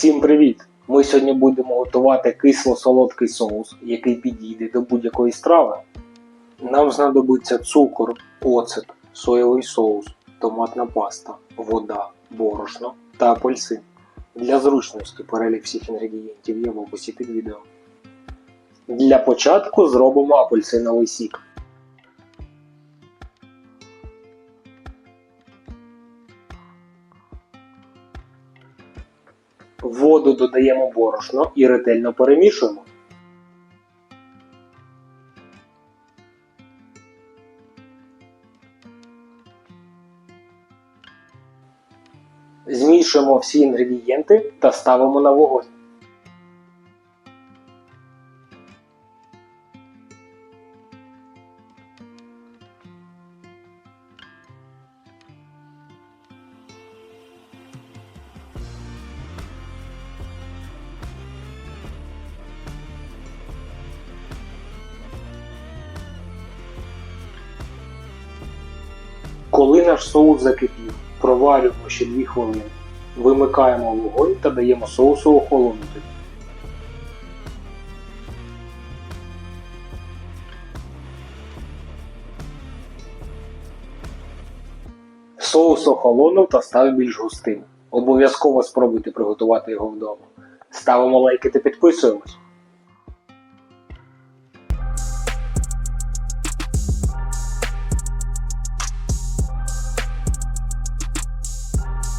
Всім привіт! Ми сьогодні будемо готувати кисло-солодкий соус, який підійде до будь-якої страви. Нам знадобиться цукор, оцет, соєвий соус, томатна паста, вода, борошно та апельсин. Для зручності перелік всіх інгредієнтів є в описі під відео. Для початку зробимо апельсиновий сік. Воду додаємо борошно і ретельно перемішуємо. Змішуємо всі інгредієнти та ставимо на вогонь. Коли наш соус закипів, проварюємо ще 2 хвилини. Вимикаємо вогонь та даємо соусу охолонути. Соус охолонув та став більш густим. Обов'язково спробуйте приготувати його вдома. Ставимо лайки та підписуємось.